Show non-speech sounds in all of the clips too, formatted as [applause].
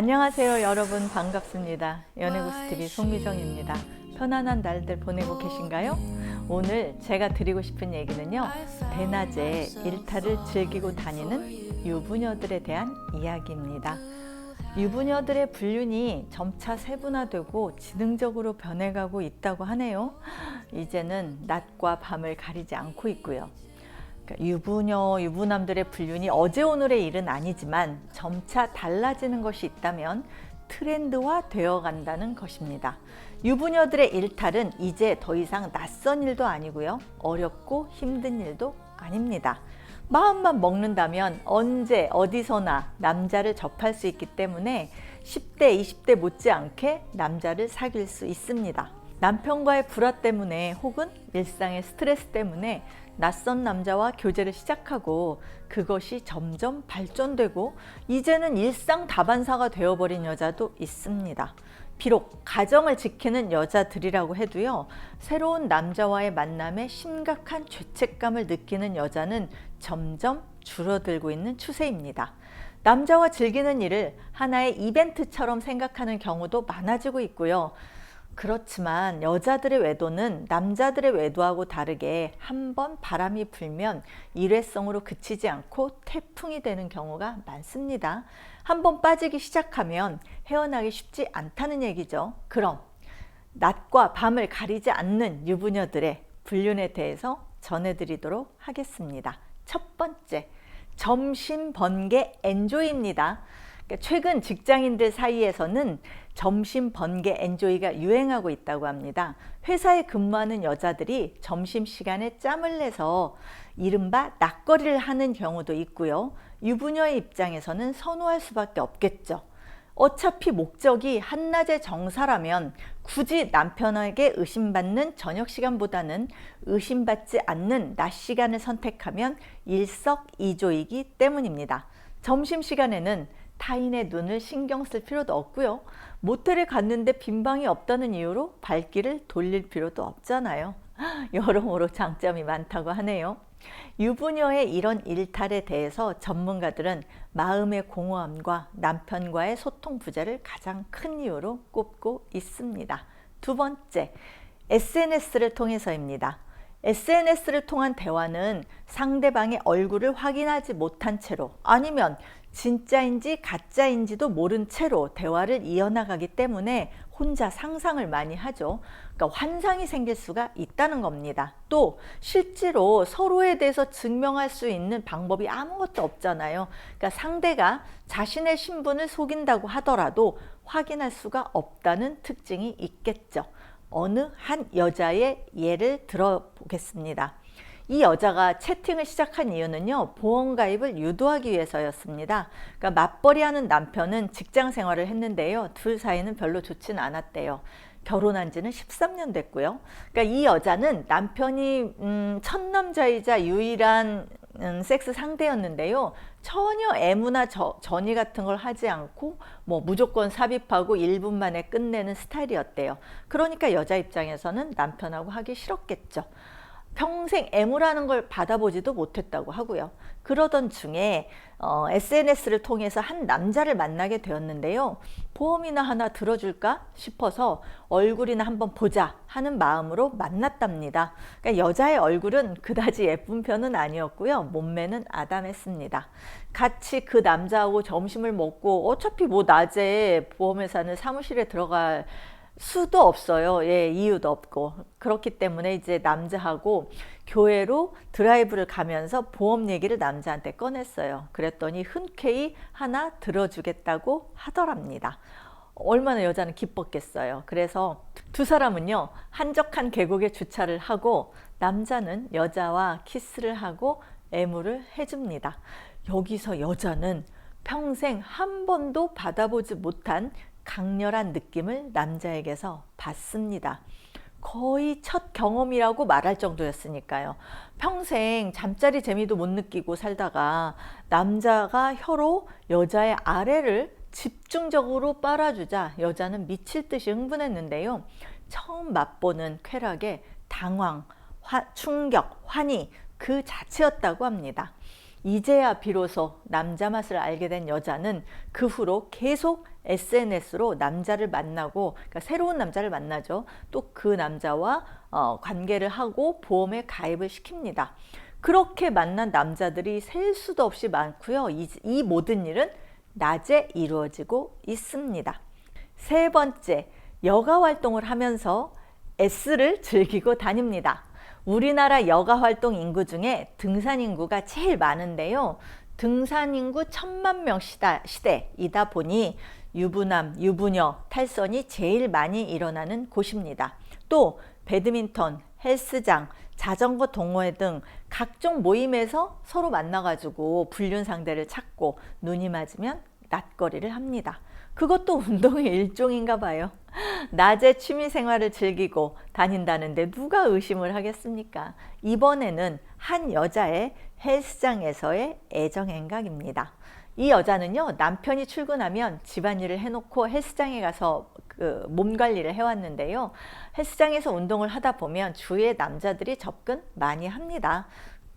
안녕하세요 여러분. 반갑습니다. 연애구스TV 송미정입니다. 편안한 날들 보내고 계신가요? 오늘 제가 드리고 싶은 얘기는요 대낮에 일탈을 즐기고 다니는 유부녀들에 대한 이야기입니다. 유부녀들의 불륜이 점차 세분화되고 지능적으로 변해가고 있다고 하네요. 이제는 낮과 밤을 가리지 않고 있고요 유부녀, 유부남들의 불륜이 어제 오늘의 일은 아니지만 점차 달라지는 것이 있다면 트렌드화 되어 간다는 것입니다. 유부녀들의 일탈은 이제 더 이상 낯선 일도 아니고요. 어렵고 힘든 일도 아닙니다. 마음만 먹는다면 언제 어디서나 남자를 접할 수 있기 때문에 10대, 20대 못지않게 남자를 사귈 수 있습니다. 남편과의 불화 때문에 혹은 일상의 스트레스 때문에 낯선 남자와 교제를 시작하고 그것이 점점 발전되고 이제는 일상 다반사가 되어버린 여자도 있습니다. 비록 가정을 지키는 여자들이라고 해도요, 새로운 남자와의 만남에 심각한 죄책감을 느끼는 여자는 점점 줄어들고 있는 추세입니다. 남자와 즐기는 일을 하나의 이벤트처럼 생각하는 경우도 많아지고 있고요. 그렇지만 여자들의 외도는 남자들의 외도하고 다르게 한 번 바람이 불면 일회성으로 그치지 않고 태풍이 되는 경우가 많습니다. 한 번 빠지기 시작하면 헤어나기 쉽지 않다는 얘기죠. 그럼 낮과 밤을 가리지 않는 유부녀들의 불륜에 대해서 전해드리도록 하겠습니다. 첫 번째, 점심 번개 엔조이입니다. 그러니까 최근 직장인들 사이에서는 점심 번개 엔조이가 유행하고 있다고 합니다. 회사에 근무하는 여자들이 점심 시간에 짬을 내서 이른바 낙거리를 하는 경우도 있고요. 유부녀의 입장에서는 선호할 수밖에 없겠죠. 어차피 목적이 한낮의 정사라면 굳이 남편에게 의심받는 저녁 시간보다는 의심받지 않는 낮 시간을 선택하면 일석이조이기 때문입니다. 점심 시간에는 타인의 눈을 신경 쓸 필요도 없고요. 모텔에 갔는데 빈 방이 없다는 이유로 발길을 돌릴 필요도 없잖아요. [laughs] 여러모로 장점이 많다고 하네요. 유부녀의 이런 일탈에 대해서 전문가들은 마음의 공허함과 남편과의 소통 부재를 가장 큰 이유로 꼽고 있습니다. 두 번째, SNS를 통해서입니다. SNS를 통한 대화는 상대방의 얼굴을 확인하지 못한 채로 아니면 진짜인지 가짜인지도 모른 채로 대화를 이어나가기 때문에 혼자 상상을 많이 하죠. 그러니까 환상이 생길 수가 있다는 겁니다. 또 실제로 서로에 대해서 증명할 수 있는 방법이 아무것도 없잖아요. 그러니까 상대가 자신의 신분을 속인다고 하더라도 확인할 수가 없다는 특징이 있겠죠. 어느 한 여자의 예를 들어보겠습니다. 이 여자가 채팅을 시작한 이유는요, 보험 가입을 유도하기 위해서였습니다. 그러니까 맞벌이 하는 남편은 직장 생활을 했는데요, 둘 사이는 별로 좋지는 않았대요. 결혼한 지는 13년 됐고요. 그러니까 이 여자는 남편이 음, 첫 남자이자 유일한 음, 섹스 상대였는데요. 전혀 애무나 저, 전이 같은 걸 하지 않고 뭐 무조건 삽입하고 1분 만에 끝내는 스타일이었대요. 그러니까 여자 입장에서는 남편하고 하기 싫었겠죠. 평생 애무라는 걸 받아보지도 못했다고 하고요. 그러던 중에 어, SNS를 통해서 한 남자를 만나게 되었는데요. 보험이나 하나 들어줄까 싶어서 얼굴이나 한번 보자 하는 마음으로 만났답니다. 그러니까 여자의 얼굴은 그다지 예쁜 편은 아니었고요. 몸매는 아담했습니다. 같이 그 남자하고 점심을 먹고 어차피 뭐 낮에 보험회사는 사무실에 들어갈 수도 없어요. 예, 이유도 없고. 그렇기 때문에 이제 남자하고 교회로 드라이브를 가면서 보험 얘기를 남자한테 꺼냈어요. 그랬더니 흔쾌히 하나 들어주겠다고 하더랍니다. 얼마나 여자는 기뻤겠어요. 그래서 두 사람은요, 한적한 계곡에 주차를 하고 남자는 여자와 키스를 하고 애무를 해줍니다. 여기서 여자는 평생 한 번도 받아보지 못한 강렬한 느낌을 남자에게서 받습니다. 거의 첫 경험이라고 말할 정도였으니까요. 평생 잠자리 재미도 못 느끼고 살다가 남자가 혀로 여자의 아래를 집중적으로 빨아주자 여자는 미칠 듯이 흥분했는데요. 처음 맛보는 쾌락에 당황, 화, 충격, 환희 그 자체였다고 합니다. 이제야 비로소 남자 맛을 알게 된 여자는 그 후로 계속 SNS로 남자를 만나고 그러니까 새로운 남자를 만나죠. 또 그 남자와 어, 관계를 하고 보험에 가입을 시킵니다. 그렇게 만난 남자들이 셀 수도 없이 많고요. 이, 이 모든 일은 낮에 이루어지고 있습니다. 세 번째, 여가 활동을 하면서 S를 즐기고 다닙니다. 우리나라 여가 활동 인구 중에 등산 인구가 제일 많은데요. 등산 인구 천만 명 시다, 시대이다 보니 유부남, 유부녀, 탈선이 제일 많이 일어나는 곳입니다. 또 배드민턴, 헬스장, 자전거 동호회 등 각종 모임에서 서로 만나가지고 불륜 상대를 찾고 눈이 맞으면 낯거리를 합니다. 그것도 운동의 일종인가 봐요. 낮에 취미 생활을 즐기고 다닌다는데 누가 의심을 하겠습니까? 이번에는 한 여자의 헬스장에서의 애정 행각입니다. 이 여자는요, 남편이 출근하면 집안일을 해놓고 헬스장에 가서 그 몸 관리를 해왔는데요. 헬스장에서 운동을 하다 보면 주위에 남자들이 접근 많이 합니다.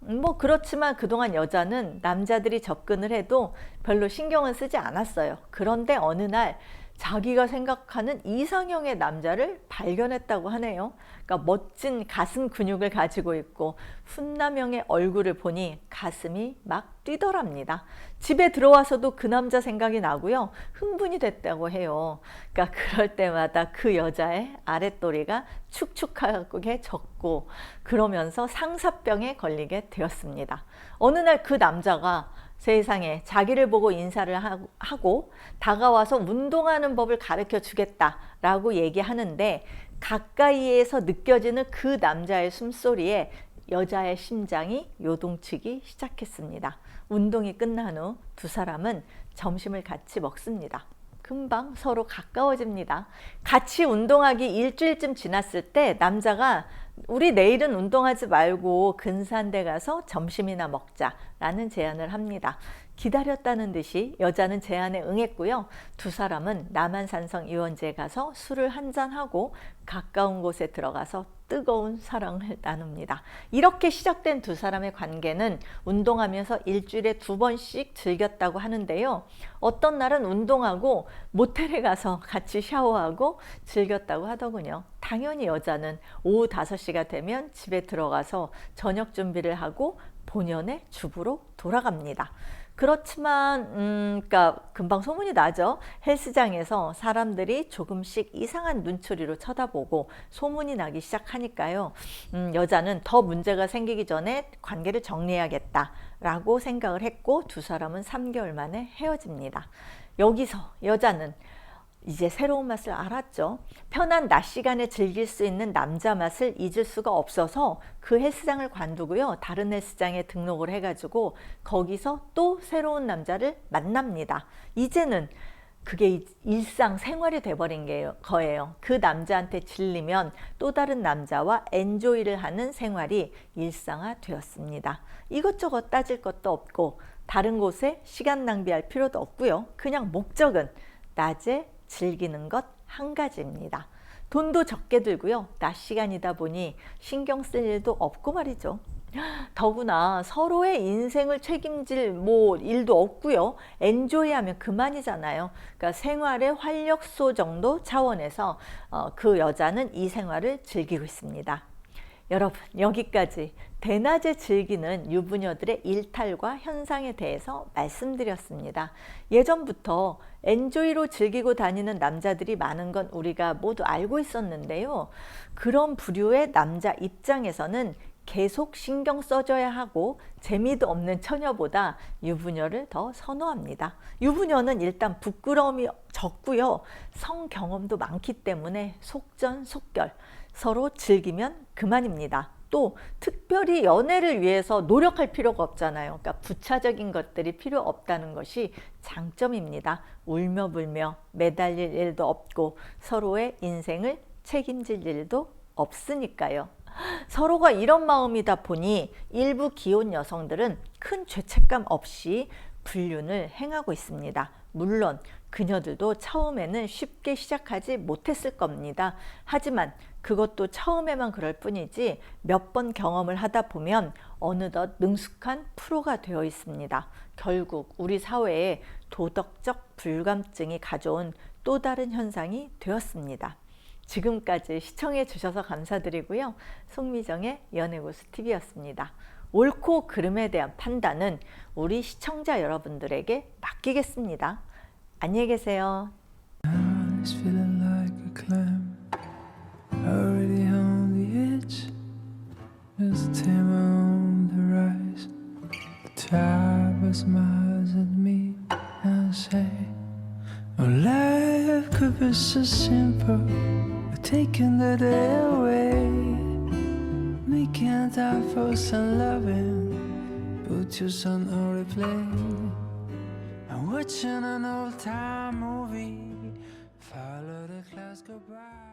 음, 뭐 그렇지만 그동안 여자는 남자들이 접근을 해도 별로 신경을 쓰지 않았어요. 그런데 어느 날 자기가 생각하는 이상형의 남자를 발견했다고 하네요. 그러니까 멋진 가슴 근육을 가지고 있고 훈남형의 얼굴을 보니 가슴이 막 뛰더랍니다. 집에 들어와서도 그 남자 생각이 나고요. 흥분이 됐다고 해요. 그러니까 그럴 때마다 그 여자의 아랫도리가 축축하게 졌고 그러면서 상사병에 걸리게 되었습니다. 어느 날 그 남자가 세상에 자기를 보고 인사를 하고 다가와서 운동하는 법을 가르쳐 주겠다라고 얘기하는데 가까이에서 느껴지는 그 남자의 숨소리에 여자의 심장이 요동치기 시작했습니다. 운동이 끝난 후 두 사람은 점심을 같이 먹습니다. 금방 서로 가까워집니다. 같이 운동하기 일주일쯤 지났을 때 남자가 우리 내일은 운동하지 말고 근사한 가서 점심이나 먹자라는 제안을 합니다. 기다렸다는 듯이 여자는 제안에 응했고요. 두 사람은 남한산성 이원지에 가서 술을 한잔하고 가까운 곳에 들어가서 뜨거운 사랑을 나눕니다. 이렇게 시작된 두 사람의 관계는 운동하면서 일주일에 두 번씩 즐겼다고 하는데요. 어떤 날은 운동하고 모텔에 가서 같이 샤워하고 즐겼다고 하더군요. 당연히 여자는 오후 5시가 되면 집에 들어가서 저녁 준비를 하고 본연의 주부로 돌아갑니다. 그렇지만 음, 그러니까 금방 소문이 나죠. 헬스장에서 사람들이 조금씩 이상한 눈초리로 쳐다보고 소문이 나기 시작하니까요. 음, 여자는 더 문제가 생기기 전에 관계를 정리해야겠다라고 생각을 했고 두 사람은 3개월 만에 헤어집니다. 여기서 여자는 이제 새로운 맛을 알았죠. 편한 낮 시간에 즐길 수 있는 남자 맛을 잊을 수가 없어서 그 헬스장을 관두고요. 다른 헬스장에 등록을 해가지고 거기서 또 새로운 남자를 만납니다. 이제는 그게 일상 생활이 돼버린 거예요. 그 남자한테 질리면 또 다른 남자와 엔조이를 하는 생활이 일상화 되었습니다. 이것저것 따질 것도 없고 다른 곳에 시간 낭비할 필요도 없고요. 그냥 목적은 낮에 즐기는 것 한 가지입니다. 돈도 적게 들고요. 낮 시간이다 보니 신경 쓸 일도 없고 말이죠. 더구나 서로의 인생을 책임질 뭐 일도 없고요. 엔조이하면 그만이잖아요. 그러니까 생활의 활력소 정도 차원에서 어, 그 여자는 이 생활을 즐기고 있습니다. 여러분 여기까지 대낮에 즐기는 유부녀들의 일탈과 현상에 대해서 말씀드렸습니다. 예전부터 엔조이로 즐기고 다니는 남자들이 많은 건 우리가 모두 알고 있었는데요. 그런 부류의 남자 입장에서는 계속 신경 써줘야 하고 재미도 없는 처녀보다 유부녀를 더 선호합니다. 유부녀는 일단 부끄러움이 적고요. 성 경험도 많기 때문에 속전속결 서로 즐기면 그만입니다. 또 특별히 연애를 위해서 노력할 필요가 없잖아요. 그러니까 부차적인 것들이 필요 없다는 것이 장점입니다. 울며 불며 매달릴 일도 없고 서로의 인생을 책임질 일도 없으니까요. 서로가 이런 마음이다 보니 일부 기혼 여성들은 큰 죄책감 없이 불륜을 행하고 있습니다. 물론 그녀들도 처음에는 쉽게 시작하지 못했을 겁니다. 하지만 그것도 처음에만 그럴 뿐이지 몇 번 경험을 하다 보면 어느덧 능숙한 프로가 되어 있습니다. 결국 우리 사회에 도덕적 불감증이 가져온 또 다른 현상이 되었습니다. 지금까지 시청해 주셔서 감사드리고요. 송미정의 연애고수 TV였습니다. 옳고 그름에 대한 판단은 우리 시청자 여러분들에게 맡기겠습니다. 안녕히 계세요. Oh, taking the day away Making time for some loving Put your son on replay I'm watching an old time movie. Follow the clouds go by.